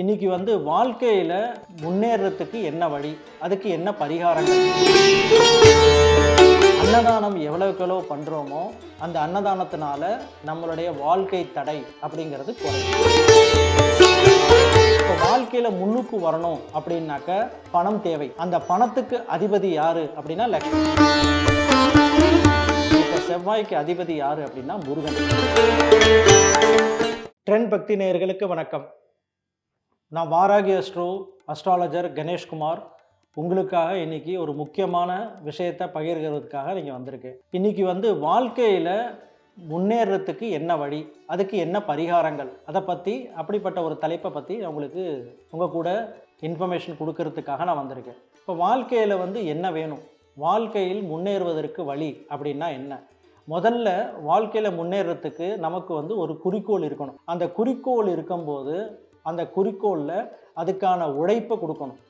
இன்னைக்கு வந்து வாழ்க்கையில் முன்னேறத்துக்கு என்ன வழி? அதுக்கு என்ன பரிகாரங்கள்? அன்னதானம் எவ்வளவுக்கு எவ்வளோ பண்ணுறோமோ அந்த அன்னதானத்தினால நம்மளுடைய வாழ்க்கை தடை அப்படிங்கிறது குறையும் இப்போ வாழ்க்கையில் முன்னுக்கு வரணும் அப்படின்னாக்க பணம் தேவை. அந்த பணத்துக்கு அதிபதி யாரு அப்படின்னா லக்ஷ்மி. இப்போ செவ்வாய்க்கு அதிபதி யாரு அப்படின்னா முருகன். ட்ரெண்ட் பக்தி நேயர்களுக்கு வணக்கம். நான் வாராகி அஸ்ட்ரோ அஸ்ட்ராலஜர் கணேஷ்குமார் உங்களுக்காக இன்றைக்கி ஒரு முக்கியமான விஷயத்தை பகிர்கிறதுக்காக நீங்கள் வந்திருக்கேன். இன்றைக்கி வந்து வாழ்க்கையில் முன்னேறத்துக்கு என்ன வழி அதுக்கு என்ன பரிகாரங்கள் அதை பற்றி அப்படிப்பட்ட ஒரு தலைப்பை பற்றி உங்களுக்கு உங்கள் கூட இன்ஃபர்மேஷன் கொடுக்கறதுக்காக நான் வந்திருக்கேன். இப்போ வாழ்க்கையில் வந்து என்ன வேணும்? வாழ்க்கையில் முன்னேறுவதற்கு வழி அப்படின்னா என்ன? முதல்ல வாழ்க்கையில் முன்னேறத்துக்கு நமக்கு வந்து ஒரு குறிக்கோள் இருக்கணும். அந்த குறிக்கோள் இருக்கும்போது அந்த குறிக்கோளில் அதுக்கான உழைப்பை கொடுக்கணும்.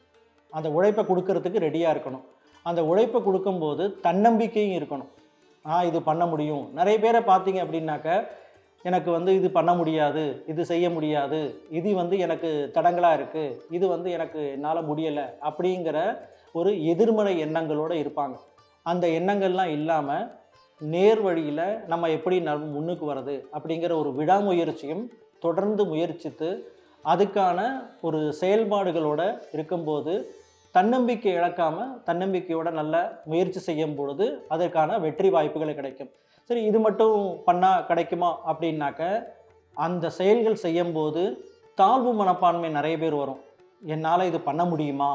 அந்த உழைப்பை கொடுக்கறதுக்கு ரெடியாக இருக்கணும். அந்த உழைப்பை கொடுக்கும்போது தன்னம்பிக்கையும் இருக்கணும். நான் இது பண்ண முடியும். நிறைய பேரை பார்த்தீங்க அப்படின்னாக்க எனக்கு வந்து இது பண்ண முடியாது இது செய்ய முடியாது இது வந்து எனக்கு தடங்களாக இருக்குது இது வந்து எனக்கு என்னால் முடியலை அப்படிங்கிற ஒரு எதிர்மறை எண்ணங்களோடு இருப்பாங்க. அந்த எண்ணங்கள்லாம் இல்லாமல் நேர் வழியில் நம்ம எப்படி முன்னுக்கு வர்றது அப்படிங்கிற ஒரு விடாமுயற்சியும் தொடர்ந்து முயற்சித்து அதுக்கான ஒரு செயல்பாடுகளோட இருக்கும்போது தன்னம்பிக்கை இழக்காமல் தன்னம்பிக்கையோட நல்ல முயற்சி செய்யும் பொழுது அதற்கான வெற்றி வாய்ப்புகள் கிடைக்கும். சரி இது மட்டும் பண்ணால் கிடைக்குமா அப்படின்னாக்க அந்த செயல்கள் செய்யும்போது தாழ்வு மனப்பான்மை நிறைய பேர் வரும். என்னால் இது பண்ண முடியுமா?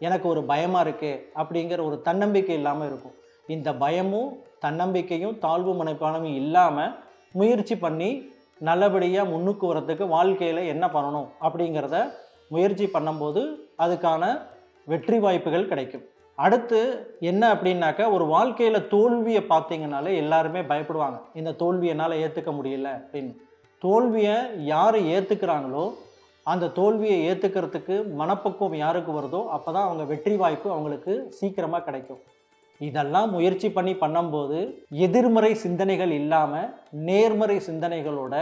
எனக்கு ஒரு பயமாக இருக்கே அப்படிங்கிற ஒரு தன்னம்பிக்கை இல்லாமல் இருக்கும். இந்த பயமும் தன்னம்பிக்கையும் தாழ்வு மனப்பான்மையும் இல்லாமல் முயற்சி பண்ணி நல்லபடியாக முன்னுக்கு வரத்துக்கு வாழ்க்கையில் என்ன பண்ணணும் அப்படிங்கிறத முயற்சி பண்ணும்போது அதுக்கான வெற்றி வாய்ப்புகள் கிடைக்கும். அடுத்து என்ன அப்படின்னாக்கா ஒரு வாழ்க்கையில் தோல்வியை பார்த்தீங்கனாலே எல்லாருமே பயப்படுவாங்க. இந்த தோல்வி என்னால் ஏற்றுக்க முடியல அப்படின்னு. தோல்வியை யார் ஏற்றுக்கிறாங்களோ அந்த தோல்வியை ஏற்றுக்கிறதுக்கு மனப்பக்குவம் யாருக்கு வருதோ அப்போ தான் அவங்க வெற்றி வாய்ப்பு அவங்களுக்கு சீக்கிரமாக கிடைக்கும். இதெல்லாம் முயற்சி பண்ணி பண்ணும்போது எதிர்மறை சிந்தனைகள் இல்லாமல் நேர்மறை சிந்தனைகளோட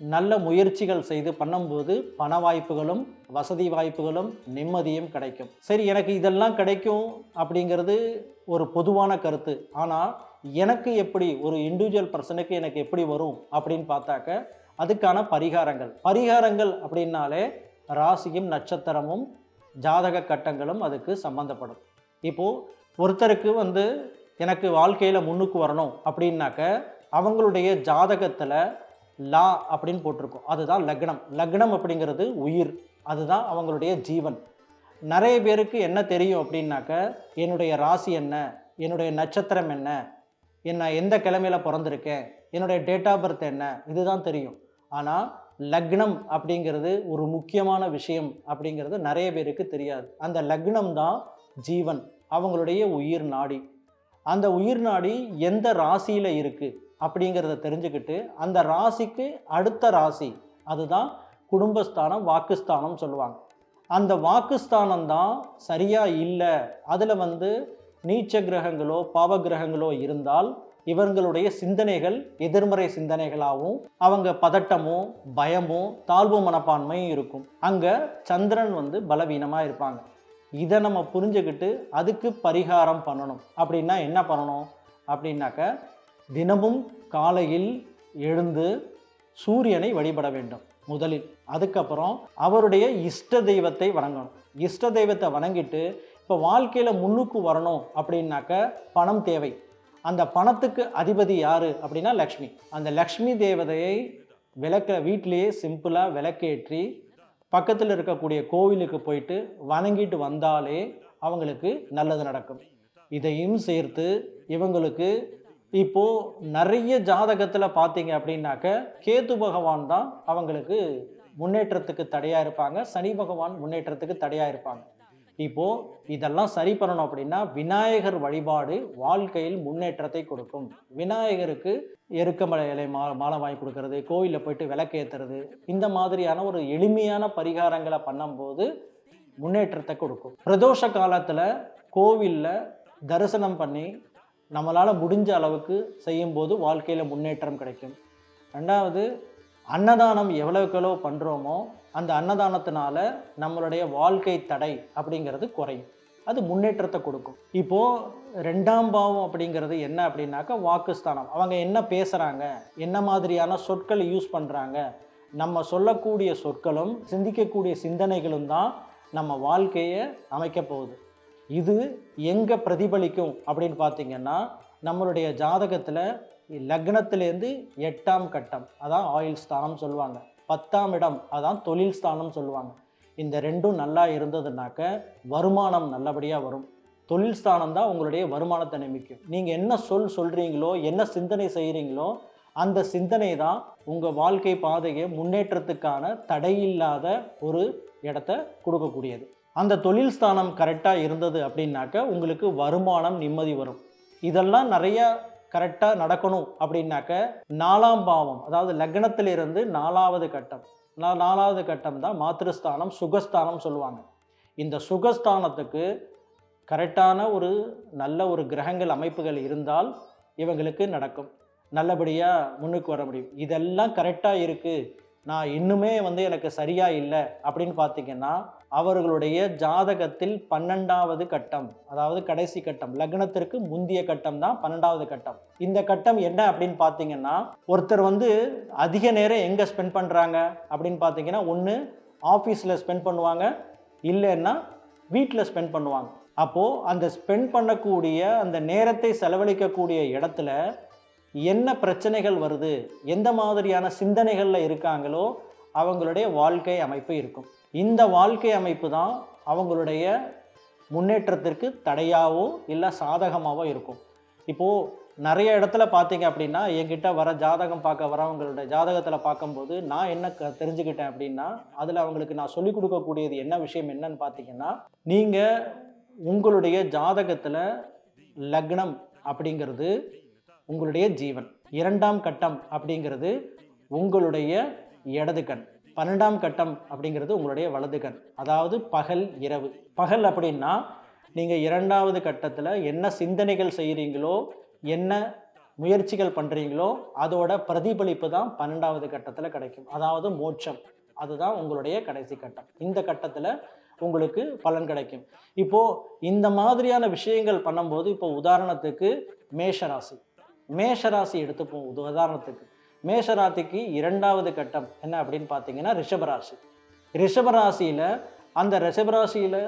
நல்ல முயற்சிகள் செய்து பண்ணும்போது பண வாய்ப்புகளும் வசதி வாய்ப்புகளும் நிம்மதியும் கிடைக்கும். சரி எனக்கு இதெல்லாம் கிடைக்கும் அப்படிங்கிறது ஒரு பொதுவான கருத்து. ஆனால் எனக்கு எப்படி ஒரு இண்டிவிஜுவல் பர்சனுக்கு எனக்கு எப்படி வரும் அப்படின்னு பார்த்தாக்க அதுக்கான பரிகாரங்கள். பரிகாரங்கள் அப்படின்னாலே ராசியும் நட்சத்திரமும் ஜாதக கட்டங்களும் அதுக்கு சம்மந்தப்படும் இப்போது ஒருத்தருக்கு வந்து எனக்கு வாழ்க்கையில் முன்னுக்கு வரணும் அப்படின்னாக்க அவங்களுடைய ஜாதகத்தில் லா அப்படின்னு போட்டிருக்கும். அதுதான் லக்னம். லக்னம் அப்படிங்கிறது உயிர். அதுதான் அவங்களுடைய ஜீவன். நிறைய பேருக்கு என்ன தெரியும் அப்படின்னாக்க என்னுடைய ராசி என்ன? என்னுடைய நட்சத்திரம் என்ன? என்ன எந்த கிழமையில பிறந்திருக்கேன்? என்னுடைய டேட் ஆஃப் பர்த் என்ன? இதுதான் தெரியும். ஆனால் லக்னம் அப்படிங்கிறது ஒரு முக்கியமான விஷயம் அப்படிங்கிறது நிறைய பேருக்கு தெரியாது. அந்த லக்னம் தான் ஜீவன். அவங்களுடைய உயிர் நாடி. அந்த உயிர் நாடி எந்த ராசியில் இருக்குது அப்படிங்கிறத தெரிஞ்சுக்கிட்டு அந்த ராசிக்கு அடுத்த ராசி அதுதான் குடும்பஸ்தானம் வாக்குஸ்தானம் சொல்லுவாங்க. அந்த வாக்குஸ்தானம் தான் சரியாக இல்லை அதில் வந்து நீச்ச கிரகங்களோ பாவ கிரகங்களோ இருந்தால் இவர்களுடைய சிந்தனைகள் எதிர்மறை சிந்தனைகளாகவும் அவங்க பதட்டமும் பயமும் தாழ்வு மனப்பான்மையும் இருக்கும். அங்கே சந்திரன் வந்து பலவீனமாக இருப்பாங்க. இதை நம்ம புரிஞ்சுக்கிட்டு அதுக்கு பரிகாரம் பண்ணணும். அப்படின்னா என்ன பண்ணணும்? அப்படின்னாக்க தினமும் காலையில் எழுந்து சூரியனை வழிபட வேண்டும். முதலில் அதுக்கப்புறம் அவருடைய இஷ்ட தெய்வத்தை வணங்கணும். இஷ்ட தெய்வத்தை வணங்கிட்டு இப்போ வாழ்க்கையில் முன்னுக்கு வரணும் அப்படின்னாக்க பணம் தேவை. அந்த பணத்துக்கு அதிபதி யார் அப்படின்னா லக்ஷ்மி. அந்த லக்ஷ்மி தேவதையை விளக்க வீட்டிலேயே சிம்பிளாக விளக்கேற்றி பக்கத்தில் இருக்கக்கூடிய கோவிலுக்கு போயிட்டு வணங்கிட்டு வந்தாலே அவங்களுக்கு நல்லது நடக்கும். இதையும் சேர்த்து இவங்களுக்கு இப்போது நிறைய ஜாதகத்தில் பார்த்தீங்க அப்படின்னாக்க கேத்து பகவான் தான் அவங்களுக்கு முன்னேற்றத்துக்கு தடையாக இருப்பாங்க. சனி பகவான் முன்னேற்றத்துக்கு தடையாக இருப்பாங்க. இப்போது இதெல்லாம் சரி பண்ணணும் அப்படின்னா விநாயகர் வழிபாடு வாழ்க்கையில் முன்னேற்றத்தை கொடுக்கும். விநாயகருக்கு எருக்கமலை இலை மா மாலை வாங்கி கொடுக்கறது கோயிலில் போயிட்டு விளக்கேற்றுறது இந்த மாதிரியான ஒரு எளிமையான பரிகாரங்களை பண்ணும்போது முன்னேற்றத்தை கொடுக்கும். பிரதோஷ காலத்தில் கோவிலில் தரிசனம் பண்ணி நம்மளால் முடிஞ்ச அளவுக்கு செய்யும்போது வாழ்க்கையில் முன்னேற்றம் கிடைக்கும். ரெண்டாவது அன்னதானம் எவ்வளவுக்கு எவ்வளோ பண்ணுறோமோ அந்த அன்னதானத்தினால நம்மளுடைய வாழ்க்கை தடை அப்படிங்கிறது குறையும். அது முன்னேற்றத்தை கொடுக்கும். இப்போது ரெண்டாம் பாவம் அப்படிங்கிறது என்ன அப்படின்னாக்கா வாக்குஸ்தானம். அவங்க என்ன பேசுகிறாங்க என்ன மாதிரியான சொற்களை யூஸ் பண்ணுறாங்க நம்ம சொல்லக்கூடிய சொற்களும் சிந்திக்கக்கூடிய சிந்தனைகளும் தான் நம்ம வாழ்க்கையை அமைக்க போகுது. இது எங்கே பிரதிபலிக்கும் அப்படின்னு பார்த்திங்கன்னா நம்மளுடைய ஜாதகத்தில் லக்னத்திலேருந்து எட்டாம் கட்டம் அதான் ஆயுள் ஸ்தானம் சொல்லுவாங்க. பத்தாம் இடம். அதான் தொழில் ஸ்தானம் சொல்லுவாங்க. இந்த ரெண்டும் நல்லா இருந்ததுனாக்க வருமானம் நல்லபடியாக வரும். தொழில் ஸ்தானம் தான் உங்களுடைய வருமானத்தை நிமிக்கும் நீங்கள் என்ன சொல் சொல்கிறீங்களோ என்ன சிந்தனை செய்கிறீங்களோ அந்த சிந்தனை தான் உங்கள் வாழ்க்கை பாதையை முன்னேற்றத்துக்கான தடையில்லாத ஒரு இடத்த கொடுக்கக்கூடியது. அந்த தொழில் ஸ்தானம் கரெக்டாக இருந்தது அப்படின்னாக்க உங்களுக்கு வருமானம் நிம்மதி வரும். இதெல்லாம் நிறையா கரெக்டாக நடக்கணும் அப்படின்னாக்க நாலாம் பாவம் அதாவது லக்னத்திலிருந்து நாலாவது கட்டம். நா- நாலாவது கட்டம் தான் மாத்திருஸ்தானம் சுகஸ்தானம் சொல்லுவாங்க. இந்த சுகஸ்தானத்துக்கு கரெக்டான ஒரு நல்ல ஒரு கிரகங்கள் அமைப்புகள் இருந்தால் இவங்களுக்கு நடக்கும். நல்லபடியாக முன்னுக்கு வர முடியும். இதெல்லாம் கரெக்டாக இருக்குது நான் இன்னுமே வந்து எனக்கு சரியாக இல்லை அப்படின்னு பார்த்தீங்கன்னா அவர்களுடைய ஜாதகத்தில் பன்னெண்டாவது கட்டம் அதாவது கடைசி கட்டம் லக்னத்திற்கு முந்திய கட்டம் தான் பன்னெண்டாவது கட்டம். இந்த கட்டம் என்ன அப்படின்னு பார்த்தீங்கன்னா ஒருத்தர் வந்து அதிக நேரம் எங்கே ஸ்பெண்ட் பண்ணுறாங்க அப்படின்னு பார்த்தீங்கன்னா ஒன்று ஆஃபீஸில் ஸ்பெண்ட் பண்ணுவாங்க இல்லைன்னா வீட்டில் ஸ்பெண்ட் பண்ணுவாங்க. அப்போது அந்த ஸ்பெண்ட் பண்ணக்கூடிய அந்த நேரத்தை செலவழிக்கக்கூடிய இடத்துல என்ன பிரச்சனைகள் வருது எந்த மாதிரியான சிந்தனைகளில் இருக்காங்களோ அவங்களுடைய வாழ்க்கை அமைப்பு இருக்கும். இந்த வாழ்க்கை அமைப்பு தான் அவங்களுடைய முன்னேற்றத்திற்கு தடையாவோ இல்லை சாதகமாகவோ இருக்கும். இப்போது நிறைய இடத்துல பார்த்தீங்க அப்படின்னா என்கிட்ட வர ஜாதகம் பார்க்க வரவங்களோட ஜாதகத்தில் பார்க்கும்போது நான் என்ன க தெரிஞ்சுக்கிட்டேன் அப்படின்னா அதில் அவங்களுக்கு நான் சொல்லிக் கொடுக்கக்கூடியது என்ன விஷயம் என்னன்னு பார்த்தீங்கன்னா நீங்கள் உங்களுடைய ஜாதகத்தில் லக்னம் அப்படிங்கிறது உங்களுடைய ஜீவன். இரண்டாம் கட்டம் அப்படிங்கிறது உங்களுடைய இடது கண். பன்னெண்டாம் கட்டம் அப்படிங்கிறது உங்களுடைய வலது கண். அதாவது பகல் இரவு. பகல் அப்படின்னா நீங்கள் இரண்டாவது கட்டத்தில் என்ன சிந்தனைகள் செய்கிறீங்களோ என்ன முயற்சிகள் பண்ணுறீங்களோ அதோட பிரதிபலிப்பு தான் பன்னெண்டாவது கட்டத்தில் கிடைக்கும். அதாவது மோட்சம். அதுதான் உங்களுடைய கடைசி கட்டம். இந்த கட்டத்தில் உங்களுக்கு பலன் கிடைக்கும். இப்போது இந்த மாதிரியான விஷயங்கள் பண்ணும்போது இப்போ உதாரணத்துக்கு மேஷராசி. மேஷராசி எடுத்துப்போம். உதாரணத்துக்கு. மேஷராசிக்கு இரண்டாவது கட்டம் என்ன அப்படின்னு பார்த்தீங்கன்னா ரிஷபராசி. ரிஷபராசியில் அந்த ரிஷபராசியில்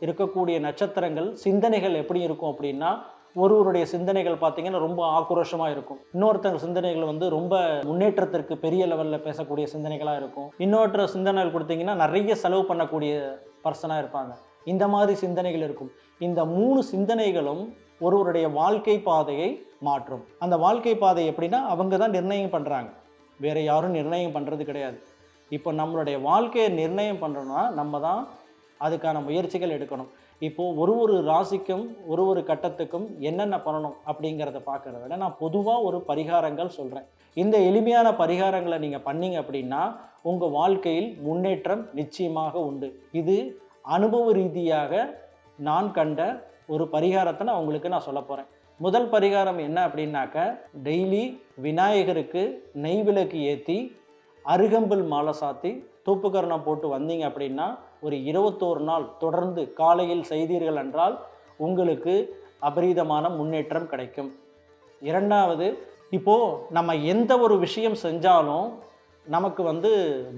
இருக்கக்கூடிய நட்சத்திரங்கள் சிந்தனைகள் எப்படி இருக்கும் அப்படின்னா ஒருவருடைய சிந்தனைகள் பார்த்தீங்கன்னா ரொம்ப ஆக்ரோஷமாக இருக்கும். இன்னொருத்தங்க சிந்தனைகள் வந்து ரொம்ப முன்னேற்றத்திற்கு பெரிய லெவலில் பேசக்கூடிய சிந்தனைகளாக இருக்கும். இன்னொருத்தர சிந்தனைகள் கொடுத்தீங்கன்னா நிறைய செலவு பண்ணக்கூடிய பர்சனாக இருப்பாங்க. இந்த மாதிரி சிந்தனைகள் இருக்கும். இந்த மூணு சிந்தனைகளும் ஒருவருடைய வாழ்க்கை பாதையை மாற்றும். அந்த வாழ்க்கை பாதை எப்படின்னா அவங்க தான் நிர்ணயம் பண்ணுறாங்க வேறு யாரும் நிர்ணயம் பண்ணுறது கிடையாது. இப்போ நம்மளுடைய வாழ்க்கையை நிர்ணயம் பண்ணுறோன்னா நம்ம தான் அதுக்கான முயற்சிகள் எடுக்கணும். இப்போது ஒரு ஒரு ராசிக்கும் ஒரு ஒரு கட்டத்துக்கும் என்னென்ன பண்ணணும் அப்படிங்கிறத பார்க்குறத விட நான் பொதுவாக ஒரு பரிகாரங்கள் சொல்கிறேன் இந்த எளிமையான பரிகாரங்களை நீங்கள் பண்ணீங்க அப்படின்னா உங்கள் வாழ்க்கையில் முன்னேற்றம் நிச்சயமாக உண்டு. இது அனுபவ ரீதியாக நான் கண்ட ஒரு பரிகாரத்தை நான் உங்களுக்கு நான் சொல்ல போகிறேன் முதல் பரிகாரம் என்ன அப்படின்னாக்க டெய்லி விநாயகருக்கு நெய் விளக்கு ஏற்றி அருகம்புல் மாலை சாத்தி தூப்புக்கரணம் போட்டு வந்தீங்க அப்படின்னா ஒரு இருபத்தோரு நாள் தொடர்ந்து காலையில் செய்தீர்கள் என்றால் உங்களுக்கு அபரீதமான முன்னேற்றம் கிடைக்கும். இரண்டாவது இப்போது நம்ம எந்த ஒரு விஷயம் செஞ்சாலும் நமக்கு வந்து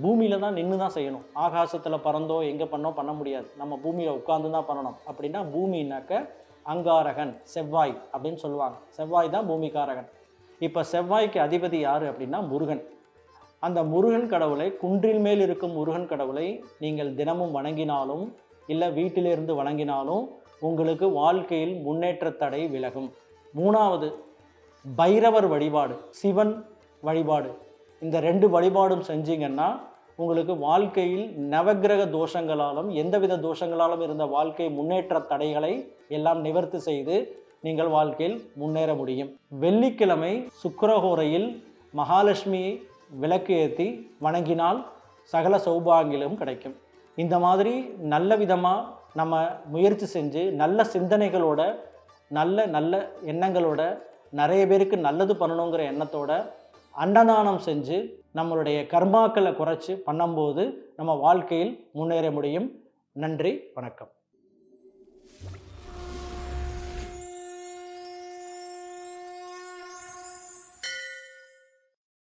பூமியில் தான் நின்று தான் செய்யணும். ஆகாசத்தில் பறந்தோ எங்கே பண்ணோ பண்ண முடியாது. நம்ம பூமியில் உட்காந்து தான் பண்ணணும். அப்படின்னா பூமினாக்க அங்காரகன் செவ்வாய் அப்படின்னு சொல்லுவாங்க. செவ்வாய் தான் பூமிக்காரகன். இப்போ செவ்வாய்க்கு அதிபதி யார் அப்படின்னா முருகன். அந்த முருகன் கடவுளை குன்றில் மேல் இருக்கும் முருகன் கடவுளை நீங்கள் தினமும் வணங்கினாலும் இல்லை வீட்டிலிருந்து வணங்கினாலும் உங்களுக்கு வாழ்க்கையில் முன்னேற்ற தடை விலகும். மூணாவது பைரவர் வழிபாடு சிவன் வழிபாடு. இந்த ரெண்டு வழிபாடும் செஞ்சீங்கன்னா உங்களுக்கு வாழ்க்கையில் நவக்கிரக தோஷங்களாலும் எந்தவித தோஷங்களாலும் இருந்த வாழ்க்கை முன்னேற்ற தடைகளை எல்லாம் நிவர்த்தி செய்து நீங்கள் வாழ்க்கையில் முன்னேற முடியும். வெள்ளிக்கிழமை சுக்கிரஹோரையில் மகாலட்சுமி விளக்கு ஏற்றி வணங்கினால் சகல சௌபாகியங்களும் கிடைக்கும். இந்த மாதிரி நல்ல விதமாக நம்ம முயற்சி செஞ்சு நல்ல சிந்தனைகளோட நல்ல நல்ல எண்ணங்களோட நிறைய பேருக்கு நல்லது பண்ணணுங்கிற எண்ணத்தோட அன்னதானம் செஞ்சு நம்மளுடைய கர்மாக்களை குறைச்சி பண்ணும்போது நம்ம வாழ்க்கையில் முன்னேற முடியும். நன்றி வணக்கம்.